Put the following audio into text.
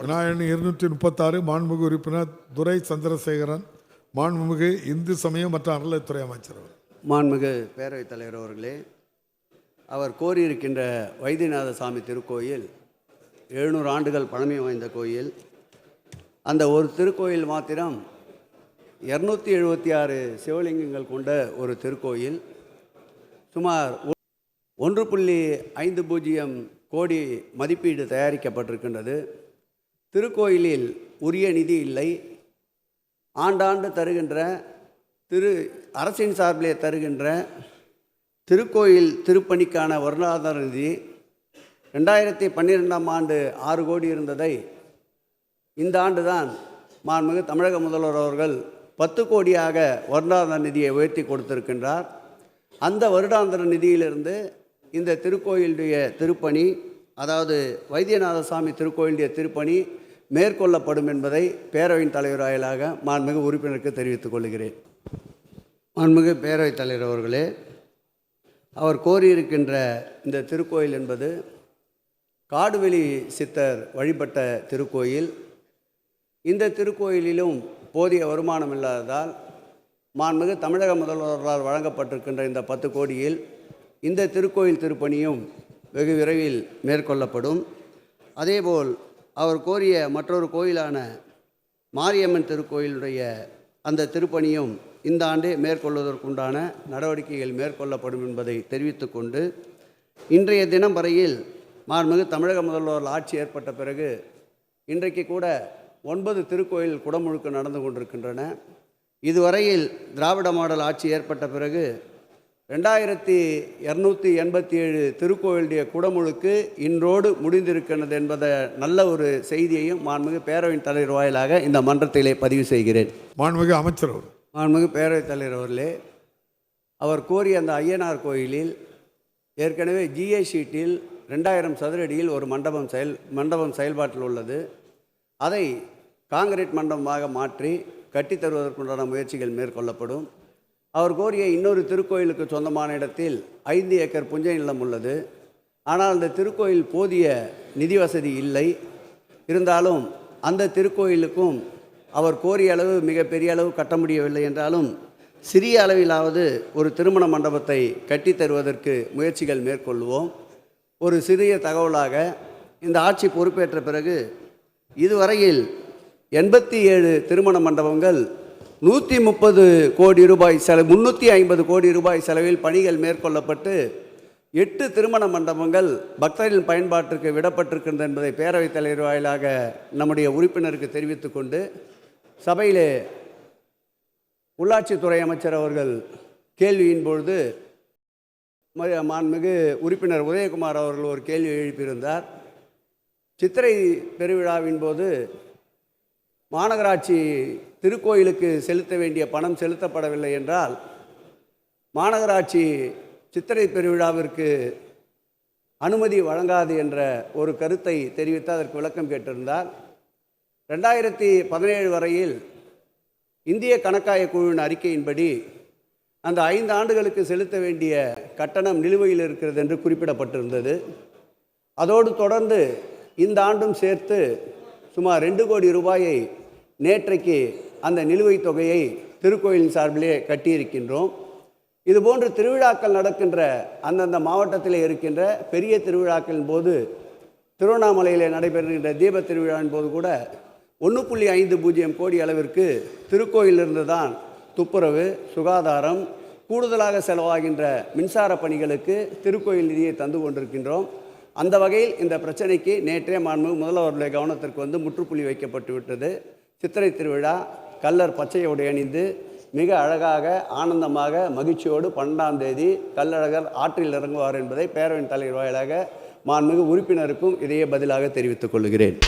விநாயகன் இருநூற்றி முப்பத்தாறு மாண்புமிகு உறுப்பினர் துரை சந்திரசேகரன் மாண்புமிகு இந்து சமயம் மற்றும் அறநிலைத்துறை அமைச்சர் அவர். மாண்புமிகு பேரவைத் தலைவர் அவர்களே அவர் கோரியிருக்கின்ற வைத்தியநாத சாமி திருக்கோயில் எழுநூறு ஆண்டுகள் பழமை வாய்ந்த கோயில். அந்த ஒரு திருக்கோயில் மாத்திரம் இரநூத்தி எழுபத்தி ஆறு சிவலிங்கங்கள் கொண்ட ஒரு திருக்கோயில். சுமார் ஒன்று புள்ளி ஐந்து பூஜ்ஜியம் கோடி மதிப்பீடு தயாரிக்கப்பட்டிருக்கின்றது. திருக்கோயிலில் உரிய நிதி இல்லை. ஆண்டாண்டு தருகின்ற திரு அரசின் சார்பிலே தருகின்ற திருக்கோயில் திருப்பணிக்கான வருடாதார நிதி ரெண்டாயிரத்தி பன்னிரெண்டாம் ஆண்டு ஆறு கோடி இருந்ததை இந்த ஆண்டு தான் மாண்புமிகு தமிழக முதல்வர் அவர்கள் பத்து கோடியாக வருடாந்திர நிதியை உயர்த்தி கொடுத்திருக்கின்றார். அந்த வருடாந்திர நிதியிலிருந்து இந்த திருக்கோயிலுடைய திருப்பணி அதாவது வைத்தியநாத சுவாமி திருக்கோயிலுடைய திருப்பணி மேற்கொள்ளப்படும் என்பதை பேரவையின் தலைவர் வாயிலாக மாண்புமிகு உறுப்பினருக்கு தெரிவித்துக் கொள்கிறேன். மாண்புமிகு பேரவைத் தலைவர் அவர்களே அவர் கோரியிருக்கின்ற இந்த திருக்கோயில் என்பது காடுவெளி சித்தர் வழிபட்ட திருக்கோயில். இந்த திருக்கோயிலிலும் போதிய வருமானம் இல்லாததால் மாண்புமிகு தமிழக முதல்வரால் வழங்கப்பட்டிருக்கின்ற இந்த பத்து கோடியில் இந்த திருக்கோயில் திருப்பணியும் வெகு விரைவில் மேற்கொள்ளப்படும். அதேபோல் அவர் கோரிய மற்றொரு கோயிலான மாரியம்மன் திருக்கோயிலுடைய அந்த திருப்பணியும் இந்த ஆண்டே மேற்கொள்வதற்குண்டான நடவடிக்கைகள் மேற்கொள்ளப்படும் என்பதை தெரிவித்துக்கொண்டு இன்றைய தினம் வரையில் மாண்புமிகு தமிழக முதல்வர் ஆட்சி ஏற்பட்ட பிறகு இன்றைக்கு கூட ஒன்பது திருக்கோயில் குடமுழுக்கு நடந்து கொண்டிருக்கின்றன. இதுவரையில் திராவிட மாடல் ஆட்சி ஏற்பட்ட பிறகு ரெண்டாயிரத்தி இரநூத்தி எண்பத்தி ஏழு திருக்கோயிலுடைய குடமுழுக்கு இன்றோடு முடிந்திருக்கிறது என்பதை நல்ல ஒரு செய்தியையும் மாண்புமிகு பேரவையின் தலைவர் வாயிலாக இந்த மன்றத்திலே பதிவு செய்கிறேன். மாண்புமிகு அமைச்சர் அவர். மாண்புமிகு பேரவைத் தலைவர் அவர்களே அவர் கோரிய அந்த ஐயனார் கோயிலில் ஏற்கனவே ஜிஏ ஷீட்டில் ரெண்டாயிரம் சதுரடியில் ஒரு மண்டபம் செயல் மண்டபம் செயல்பாட்டில் உள்ளது. அதை காங்கிரீட் மண்டபமாக மாற்றி கட்டித் தருவதற்குண்டான முயற்சிகள் மேற்கொள்ளப்படும். அவர் கோரிய இன்னொரு திருக்கோயிலுக்கு சொந்தமான இடத்தில் ஐந்து ஏக்கர் புஞ்சை நிலம் உள்ளது. ஆனால் அந்த திருக்கோயில் போதிய நிதி வசதி இல்லை. இருந்தாலும் அந்த திருக்கோயிலுக்கும் அவர் கோரிய அளவு மிகப்பெரிய அளவு கட்ட முடியவில்லை என்றாலும் சிறிய அளவிலாவது ஒரு திருமண மண்டபத்தை கட்டி தருவதற்கு முயற்சிகள் மேற்கொள்வோம். ஒரு சிறிய தகவலாக இந்த ஆட்சி பொறுப்பேற்ற பிறகு இதுவரையில் எண்பத்தி ஏழு திருமண மண்டபங்கள் நூற்றி முப்பது கோடி ரூபாய் செலவு முந்நூற்றி ஐம்பது கோடி ரூபாய் செலவில் பணிகள் மேற்கொள்ளப்பட்டு எட்டு திருமண மண்டபங்கள் பக்தர்களின் பயன்பாட்டிற்கு விடப்பட்டிருக்கின்றது என்பதை பேரவைத் தலைவர் வாயிலாக நம்முடைய உறுப்பினருக்கு தெரிவித்துக்கொண்டு சபையிலே உள்ளாட்சித்துறை அமைச்சர் அவர்கள் கேள்வியின் பொழுது மாண்புமிகு உறுப்பினர் உதயகுமார் அவர்கள் ஒரு கேள்வி எழுப்பியிருந்தார். சித்திரை பெருவிழாவின் போது மாநகராட்சி திருக்கோயிலுக்கு செலுத்த வேண்டிய பணம் செலுத்தப்படவில்லை என்றால் மாநகராட்சி சித்திரை பெருவிழாவிற்கு அனுமதி வழங்காது என்ற ஒரு கருத்தை தெரிவித்து அதற்கு விளக்கம் கேட்டிருந்தார். ரெண்டாயிரத்தி பதினேழு வரையில் இந்திய கணக்காய குழுவின் அறிக்கையின்படி அந்த ஐந்து ஆண்டுகளுக்கு செலுத்த வேண்டிய கட்டணம் நிலுவையில் இருக்கிறது என்று குறிப்பிடப்பட்டிருந்தது. அதோடு தொடர்ந்து இந்த ஆண்டும் சேர்த்து சுமார் ரெண்டு கோடி ரூபாயை நேற்றைக்கு அந்த நிலுவைத் தொகையை திருக்கோயிலின் சார்பிலே கட்டியிருக்கின்றோம். இதுபோன்று திருவிழாக்கள் நடக்கின்ற அந்தந்த மாவட்டத்தில் இருக்கின்ற பெரிய திருவிழாக்களின் போது திருவண்ணாமலையில் நடைபெறுகின்ற தீப திருவிழாவின் போது கூட ஒன்று புள்ளி ஐந்து பூஜ்ஜியம் கோடி அளவிற்கு திருக்கோயிலிருந்து தான் துப்புரவு சுகாதாரம் கூடுதலாக செலவாகின்ற மின்சார பணிகளுக்கு திருக்கோயில் நிதியை தந்து கொண்டிருக்கின்றோம். அந்த வகையில் இந்த பிரச்சனைக்கு நேற்றே மாண்பு முதல்வருடைய கவனத்திற்கு வந்து முற்றுப்புள்ளி வைக்கப்பட்டு விட்டது. சித்திரை திருவிழா கல்லர் பச்சை உடை அணிந்து மிக அழகாக ஆனந்தமாக மகிழ்ச்சியோடு பன்னெண்டாம் தேதி கல்லழகர் ஆற்றில் இறங்குவார் என்பதை பேரவையின் தலைவர் வாயிலாக மாண்புமிகு உறுப்பினருக்கும் இதையே பதிலாக தெரிவித்துக் கொள்கிறேன்.